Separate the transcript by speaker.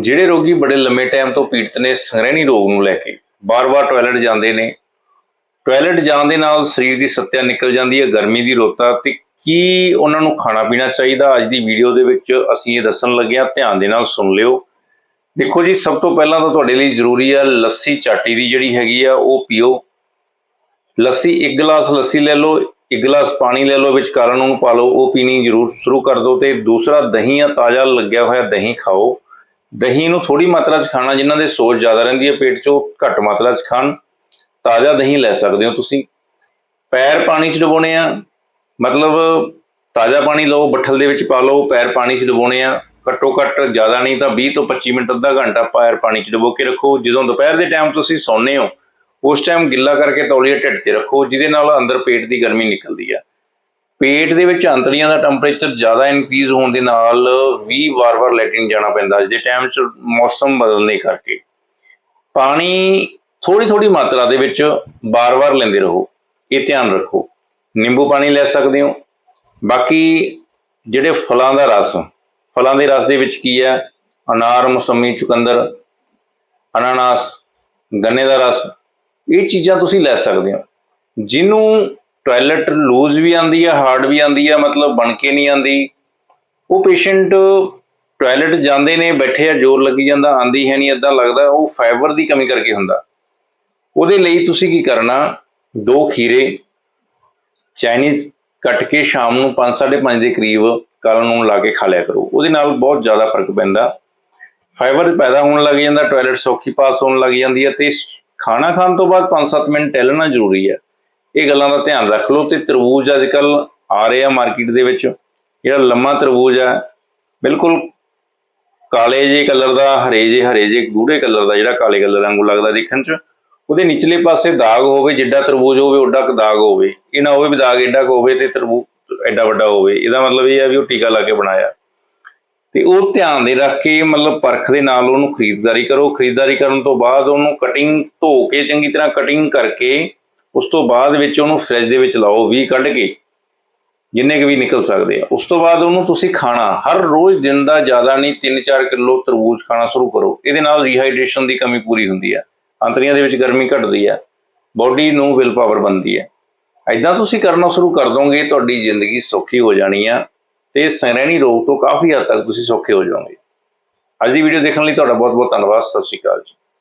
Speaker 1: ਜਿਹੜੇ ਰੋਗੀ ਬੜੇ ਲੰਮੇ ਟਾਈਮ ਤੋਂ ਪੀੜਤ ਨੇ, ਸੰਗ੍ਰਹਿਣੀ ਰੋਗ ਨੂੰ ਲੈ ਕੇ। ਬਾਰ-ਬਾਰ ਟਾਇਲਟ ਜਾਂਦੇ ਨੇ। ਟਾਇਲਟ ਜਾਣ ਦੇ ਨਾਲ ਸਰੀਰ ਦੀ ਸੱਤਿਆ ਨਿਕਲ ਜਾਂਦੀ ਹੈ, ਗਰਮੀ ਦੀ ਰੋਤਾ ਤੇ ਕੀ ਉਹਨਾਂ ਨੂੰ ਖਾਣਾ ਪੀਣਾ ਚਾਹੀਦਾ? ਅੱਜ ਦੀ ਵੀਡੀਓ ਦੇ ਵਿੱਚ ਅਸੀਂ ਇਹ ਦੱਸਣ ਲੱਗੇ ਹਾਂ। ਧਿਆਨ ਦੇ ਨਾਲ ਸੁਣ ਲਿਓ। ਦੇਖੋ ਜੀ, ਸਭ ਤੋਂ ਪਹਿਲਾਂ ਤਾਂ ਤੁਹਾਡੇ ਲਈ ਜ਼ਰੂਰੀ ਆ ਲੱਸੀ ਚਾਟੀ ਦੀ ਜਿਹੜੀ ਹੈਗੀ ਆ, ਉਹ ਪੀਓ। ਲੱਸੀ ਇੱਕ ਗਲਾਸ ਲੱਸੀ ਲੈ ਲਓ, ਇੱਕ ਗਲਾਸ ਪਾਣੀ ਲੈ ਲਓ ਵਿੱਚ ਕਾਰਨ ਨੂੰ ਪਾ ਲਓ। ਉਹ ਪੀਣੀ ਜ਼ਰੂਰ ਸ਼ੁਰੂ ਕਰ ਦਿਓ ਤੇ ਦੂਸਰਾ ਦਹੀਂ ਆ, ਤਾਜ਼ਾ ਲੱਗਿਆ ਹੋਇਆ ਦਹੀਂ ਖਾਓ। ਦਹੀਂ ਨੂੰ ਥੋੜੀ ਮਾਤਰਾ 'ਚ ਖਾਣਾ, ਜਿਨ੍ਹਾਂ ਦੇ ਸੋਜ ਜ਼ਿਆਦਾ ਰਹਿੰਦੀ ਹੈ, ਪੇਟ 'ਚੋਂ ਘੱਟ ਮਾਤਰਾ 'ਚ ਖਾਣ, ਤਾਜ਼ਾ ਦਹੀਂ ਲੈ ਸਕਦੇ ਹੋ ਤੁਸੀਂ। ਪੈਰ ਪਾਣੀ 'ਚ ਡੁਬੋਣੇ ਆ, ਮਤਲਬ ਤਾਜ਼ਾ ਪਾਣੀ ਲਓ, ਬੱਠਲ ਦੇ ਵਿੱਚ ਪਾ ਲਓ, ਪੈਰ ਪਾਣੀ 'ਚ ਡੁਬੋਣੇ ਆ। ਘੱਟੋ ਘੱਟ ਜ਼ਿਆਦਾ ਨਹੀਂ ਤਾਂ 20 ਤੋਂ 25 ਮਿੰਟ ਅੱਧਾ ਘੰਟਾ ਪੈਰ ਪਾਣੀ 'ਚ ਡੁਬੋ ਕੇ ਰੱਖੋ। ਜਦੋਂ ਦੁਪਹਿਰ ਦੇ ਟਾਈਮ ਤੁਸੀਂ ਸੌਂਦੇ ਹੋ, ਉਸ ਟਾਈਮ ਗਿੱਲਾ ਕਰਕੇ ਤੌਲੀਆ ਢਿੱਡ 'ਤੇ ਰੱਖੋ, ਜਿਹਦੇ ਨਾਲ ਅੰਦਰ ਪੇਟ ਦੀ ਗਰਮੀ ਨਿਕਲਦੀ ਆ। ਪੇਟ ਦੇ ਵਿੱਚ ਅੰਤੜੀਆਂ ਦਾ ਟੈਂਪਰੇਚਰ ਜ਼ਿਆਦਾ ਇਨਕਰੀਜ਼ ਹੋਣ ਦੇ ਨਾਲ ਵੀ ਵਾਰ-ਵਾਰ ਲੈਟਰਿਨ ਜਾਣਾ ਪੈਂਦਾ ਅੱਜ ਦੇ ਟਾਈਮ 'ਚ ਮੌਸਮ ਬਦਲਣੇ ਕਰਕੇ। ਪਾਣੀ ਥੋੜੀ ਥੋੜੀ ਮਾਤਰਾ ਦੇ ਵਿੱਚ ਵਾਰ ਵਾਰ ਲੈਂਦੇ ਰਹੋ, ਇਹ ਧਿਆਨ ਰੱਖੋ। ਨਿੰਬੂ ਪਾਣੀ ਲੈ ਸਕਦੇ ਹੋ। ਬਾਕੀ ਜਿਹੜੇ ਫਲਾਂ ਦਾ ਰਸ, ਫਲਾਂ ਦੇ ਰਸ ਦੇ ਵਿੱਚ ਕੀ ਹੈ? ਅਨਾਰ, ਮੌਸਮੀ ਚੁਕੰਦਰ, ਅਨਾਨਾਸ, ਗੰਨੇ ਦਾ ਰਸ, ਇਹ ਚੀਜ਼ਾਂ ਤੁਸੀਂ ਲੈ ਸਕਦੇ ਹੋ। ਜਿਹਨੂੰ ਟਾਇਲਟ ਲੂਜ਼ ਵੀ ਆਂਦੀ ਆ ਹਾਰਡ ਵੀ ਆਂਦੀ ਆ, ਮਤਲਬ ਬਣ ਕੇ ਨਹੀਂ ਆਂਦੀ ਉਹ ਪੇਸ਼ੈਂਟ ਟਾਇਲਟ ਜਾਂਦੇ ਨੇ, ਬੈਠੇ ਆ, ਜ਼ੋਰ ਲੱਗੀ ਜਾਂਦਾ ਆਂਦੀ ਹੈ ਨਹੀਂ ਇਦਾਂ ਲੱਗਦਾ, ਉਹ ਫਾਈਬਰ ਦੀ ਕਮੀ ਕਰਕੇ ਹੁੰਦਾ। ਉਹਦੇ ਲਈ ਤੁਸੀਂ ਕੀ ਕਰਨਾ, ਦੋ ਖੀਰੇ ਚਾਈਨੀਜ਼ ਕੱਟ ਕੇ ਸ਼ਾਮ ਨੂੰ 5:30 ਦੇ ਕਰੀਬ ਕਾਲਾ ਨੂੰ ਲਾ ਕੇ ਖਾ ਲਿਆ ਕਰੋ। ਉਹਦੇ ਨਾਲ ਬਹੁਤ ਜ਼ਿਆਦਾ ਫ਼ਰਕ ਪੈਂਦਾ। ਫਾਈਬਰ ਪੈਦਾ ਹੋਣ ਲੱਗ ਜਾਂਦਾ ਟਾਇਲਟ ਸੌਖੀ ਪਾਸ ਹੋਣ ਲੱਗ ਜਾਂਦੀ ਹੈ ਤੇ ਖਾਣਾ ਖਾਣ ਤੋਂ ਬਾਅਦ 5-7 ਮਿੰਟ ਟਹਿਲਣਾ ਜ਼ਰੂਰੀ ਹੈ ਇਹ ਗੱਲਾਂ ਦਾ ਧਿਆਨ ਰੱਖ ਲਓ ਤੇ ਤਰਬੂਜ ਅੱਜ ਕੱਲ ਆ ਰਿਹਾ ਮਾਰਕੀਟ ਦੇ ਵਿੱਚ। ਜਿਹੜਾ ਲੰਮਾ ਤਰਬੂਜ ਹੈ, ਬਿਲਕੁਲ ਕਾਲੇ ਜੇ ਕਲਰ ਦਾ, ਹਰੇ ਜੇ ਹਰੇ ਜੇ, ਗੂੜੇ ਕਲਰ ਦਾ ਜਿਹੜਾ ਕਾਲੇ ਕਲਰ ਵਾਂਗੂ ਲੱਗਦਾ ਦੇਖਣ 'ਚ, ਉਹਦੇ ਨਿਚਲੇ ਪਾਸੇ ਦਾਗ ਹੋਵੇ, ਜਿੱਡਾ ਤਰਬੂਜ ਹੋਵੇ, ਓਡਾ ਕੁ ਦਾਗ ਹੋਵੇ। ਇਹ ਨਾ ਹੋਵੇ ਵੀ ਦਾਗ ਏਡਾ ਕੁ ਹੋਵੇ ਤੇ ਤਰਬੂਜ ਐਡਾ ਵੱਡਾ ਹੋਵੇ। ਇਹਦਾ ਮਤਲਬ ਇਹ ਆ ਵੀ ਉਹ ਟੀਕਾ ਲਾ ਕੇ ਬਣਾਇਆ। ਤੇ ਉਹ ਧਿਆਨ ਦੇ ਰੱਖ ਕੇ ਮਤਲਬ ਪਰਖ ਦੇ ਨਾਲ ਉਹਨੂੰ ਖਰੀਦਦਾਰੀ ਕਰੋ। ਖਰੀਦਦਾਰੀ ਕਰਨ ਤੋਂ ਬਾਅਦ ਉਹਨੂੰ ਕਟਿੰਗ ਧੋ ਕੇ ਚੰਗੀ ਤਰ੍ਹਾਂ ਕਟਿੰਗ ਕਰਕੇ ਉਸ ਤੋਂ ਬਾਅਦ ਵਿੱਚ ਉਹਨੂੰ ਫ੍ਰਿਜ ਦੇ ਵਿੱਚ ਲਾਓ 20 ਕੱਢ ਕੇ, ਜਿੰਨੇ ਕੁ ਵੀ ਨਿਕਲ ਸਕਦੇ ਆ। ਉਸ ਤੋਂ ਬਾਅਦ ਉਹਨੂੰ ਤੁਸੀਂ ਖਾਣਾ, ਹਰ ਰੋਜ਼ ਦਿਨ ਦਾ ਜ਼ਿਆਦਾ ਨਹੀਂ 3-4 ਕਿਲੋ ਤਰਬੂਜ ਖਾਣਾ ਸ਼ੁਰੂ ਕਰੋ। ਇਹਦੇ ਨਾਲ ਰੀਹਾਈਡਰੇਸ਼ਨ ਦੀ ਕਮੀ ਪੂਰੀ ਹੁੰਦੀ ਆ। ਅੰਤਰੀਆਂ ਦੇ ਵਿੱਚ ਗਰਮੀ ਘਟਦੀ ਹੈ ਬਾਡੀ ਨੂੰ ਵਿਲ ਪਾਵਰ ਬਣਦੀ ਹੈ ਐਦਾਂ ਤੁਸੀਂ ਕਰਨਾ ਸ਼ੁਰੂ ਕਰ ਦੋਗੇ, ਤੁਹਾਡੀ ਜ਼ਿੰਦਗੀ ਸੌਖੀ ਹੋ ਜਾਣੀ ਆ ਤੇ ਸੰਗ੍ਰਹਿਣੀ ਰੋਗ ਤੋਂ ਕਾਫੀ ਹੱਦ ਤੱਕ ਤੁਸੀਂ ਸੌਖੇ ਹੋ ਜਾਓਗੇ। ਅੱਜ ਦੀ ਵੀਡੀਓ ਦੇਖਣ ਲਈ ਤੁਹਾਡਾ ਬਹੁਤ ਬਹੁਤ ਧੰਨਵਾਦ। ਸਤਿ ਸ਼੍ਰੀ ਅਕਾਲ ਜੀ।